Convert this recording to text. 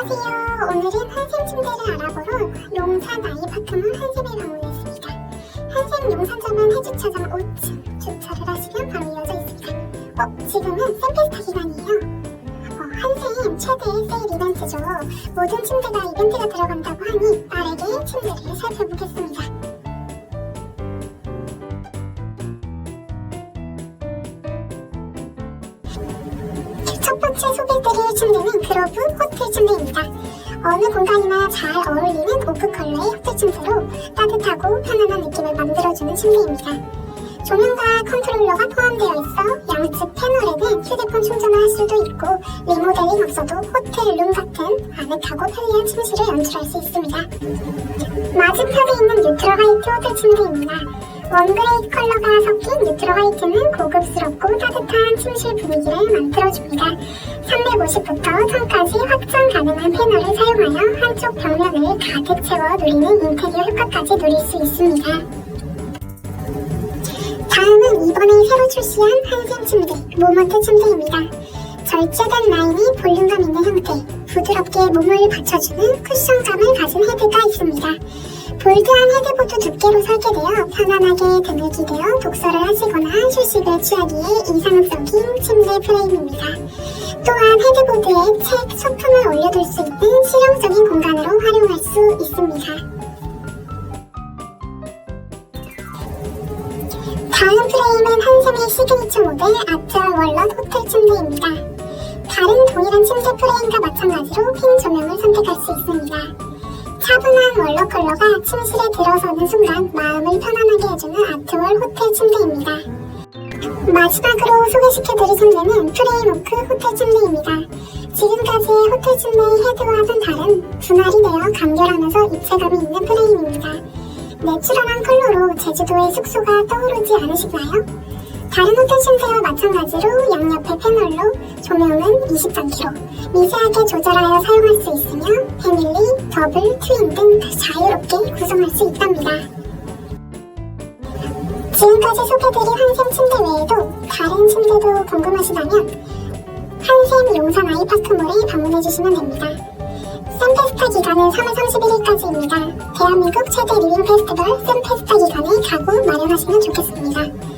안녕하세요. 오늘은 한샘 침대를 알아보러 용산 아이파크몰 한샘에 방문했습니다. 한샘 용산점은 해주차장 5층 주차를 하시면 바로 이어져 있습니다. 어, 지금은 샘페스타 기간이에요. 어, 한샘 최대 세일 이벤트죠. 모든 침대가 이벤트가 들어간다고 하니 빠르게 침대를 살펴보겠습니다. 첫 번째 소개해드릴 침대 어느 공간이나 잘 어울리는 오프 컬러의 호텔 침대로 따뜻하고 편안한 느낌을 만들어주는 침대입니다. 조명과 컨트롤러가 포함되어 있어 양측 패널에는 휴대폰 충전을 할 수도 있고 리모델링 없어도 호텔 룸 같은 아늑하고 편리한 침실을 연출할 수 있습니다. 맞은편에 있는 뉴트럴 화이트 호텔 침대입니다. 원그레이 컬러가 섞인 뉴트럴 화이트는 고급스럽고 따뜻한 침실 분위기를 만들어줍니다. 350부터 1000까지 확장 가능한 패널을 사용하여 한쪽 벽면을 가득 채워 누리는 인테리어 효과까지 누릴 수 있습니다. 다음은 이번에 새로 출시한 한샘 침대, 모먼트 침대입니다. 절제된 라인이 볼륨감 있는 형태, 부드럽게 몸을 받쳐주는 쿠션감을 가진 헤드가 있습니다. 볼드한 헤드보드 두께로 설계되어 편안하게 등을 기대어 독서를 하시거나 휴식을 취하기에 이상적인 침대 프레임입니다. 또한 헤드보드에 책, 소품을 올려둘 수 있는 실용적인 공간으로 활용할 수 있습니다. 다음 프레임은 한샘의 시그니처 모델 아트월 월넛 호텔 침대입니다. 동일한 침대 프레임과 마찬가지로 흰 조명을 선택할 수 있습니다. 차분한 월러 컬러가 침실에 들어서는 순간 마음을 편안하게 해주는 아트월 호텔 침대입니다. 마지막으로 소개시켜드릴 침대는 프레임워크 호텔 침대입니다. 지금까지의 호텔 침대의 헤드와는 다른 분할이 되어 간결하면서 입체감이 있는 프레임입니다. 내추럴한 컬러로 제주도의 숙소가 떠오르지 않으시나요? 다른 호텔 침대와 마찬가지로 양옆에 패널로 조명은 23kg, 미세하게 조절하여 사용할 수 있으며 패밀리, 더블, 트윈 등 자유롭게 구성할 수 있답니다. 지금까지 소개드린 한샘 침대 외에도 다른 침대도 궁금하시다면 한샘 용산 아이파크몰에 방문해주시면 됩니다. 샘페스타 기간은 3월 31일까지입니다. 대한민국 최대 리빙 페스티벌 샘페스타 기간에 가구 마련하시면 좋겠습니다.